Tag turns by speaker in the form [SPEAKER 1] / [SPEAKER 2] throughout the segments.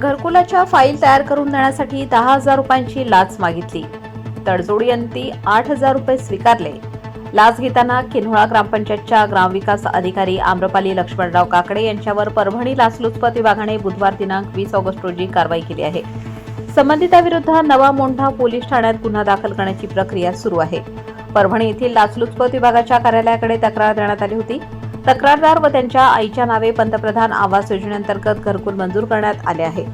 [SPEAKER 1] घरकुलाच्या file तयार करून देण्यासाठी दहा हजार रुपयांची लाच मागितली. तडजोडीअंती आठ हजार रुपये स्वीकारले. लाच घेताना किन्होळा ग्रामपंचायतच्या ग्रामविकास अधिकारी आम्रपाली लक्ष्मणराव काकडे यांच्यावर परभणी लाचलुचपत विभागाने बुधवार दिनांक वीस ऑगस्ट रोजी कारवाई केली आहे. संबंधिताविरुद्ध नवा मोंढा पोलीस ठाण्यात गुन्हा दाखल करण्याची प्रक्रिया सुरू आहे. परभणी येथील लाचलुचपत विभागाच्या कार्यालयाकडे तक्रार देण्यात आली होती. तक्रारदार व त्यांच्या आईच्या नावे पंतप्रधान आवास योजनेअंतर्गत घरकुल मंजूर करण्यात आले आहे.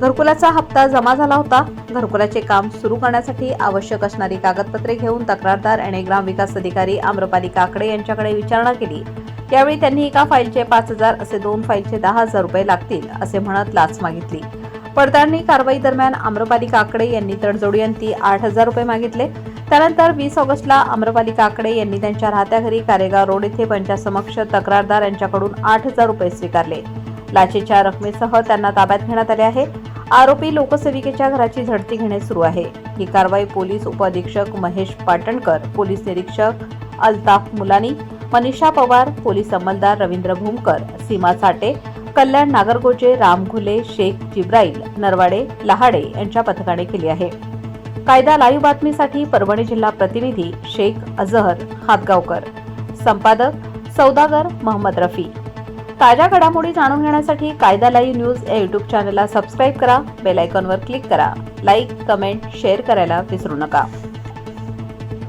[SPEAKER 1] घरकुलाचा हप्ता जमा झाला होता. घरकुलाचे काम सुरू करण्यासाठी आवश्यक असणारी कागदपत्रे घेऊन तक्रारदार आणि ग्रामविकास अधिकारी आम्रपाली काकडे यांच्याकडे विचारणा केली. त्यावेळी त्यांनी एका फाईलचे पाच हजार असे दोन फाईलचे दहा हजार रुपये लागतील असे म्हणत लाच मागितली. पडताळणी कारवाई दरम्यान आम्रपाली काकडे यांनी तडजोडीअंती आठ हजार रुपये मागितले. त्यानंतर वीस ऑगस्टला आम्रपाली काकडे यांनी त्यांच्या राहत्या घरी कारेगाव रोड येथे पंचासमक्ष तक्रारदार यांच्याकडून आठ हजार रुपये स्वीकारले. लाचेच्या रकमेसह त्यांना ताब्यात घेण्यात आले आहे. आरोपी लोकसेविकेच्या घराची झडती घेणे सुरू आहे. ही कारवाई पोलीस उपअधीक्षक महेश पाटणकर पोलीस निरीक्षक अल्ताफ मुलानी मनीषा पवार पोलीस अंमलदार रवींद्र भूमकर सीमा साटे कल्याण नागरगोजे रामघुले शेख जिब्राईल नरवाडे लहाडे यांच्या पथकाने केली आहे. कायदा लाईव्ह बातमीसाठी परभणी जिल्हा प्रतिनिधी शेख अझहर हातगावकर. संपादक सौदागर मोहम्मद रफी. ताज्या घडामोडी जाणून घेण्यासाठी कायदा लाईव्ह न्यूज या युट्यूब चॅनलला सबस्क्राईब करा बेल आयकॉनवर क्लिक करा. लाईक कमेंट शेअर करायला विसरू नका.